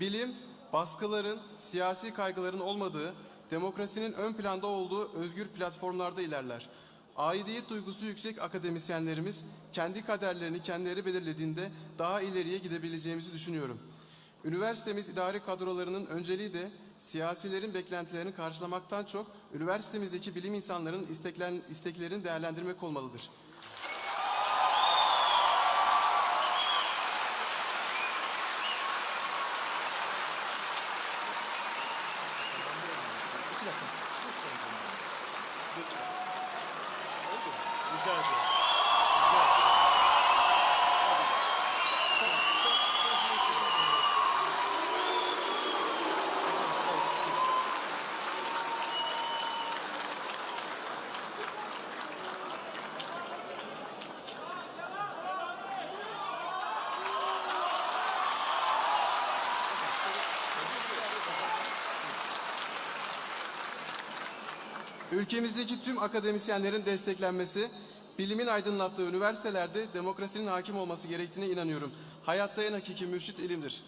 Bilim, baskıların, siyasi kaygıların olmadığı, demokrasinin ön planda olduğu özgür platformlarda ilerler. Aidiyet duygusu yüksek akademisyenlerimiz kendi kaderlerini kendileri belirlediğinde daha ileriye gidebileceğimizi düşünüyorum. Üniversitemiz idari kadrolarının önceliği de siyasilerin beklentilerini karşılamaktan çok üniversitemizdeki bilim insanlarının isteklerini değerlendirmek olmalıdır. ちだったの？どっち Ülkemizdeki tüm akademisyenlerin desteklenmesi, bilimin aydınlattığı üniversitelerde demokrasinin hakim olması gerektiğine inanıyorum. Hayatta en hakiki mürşit ilimdir.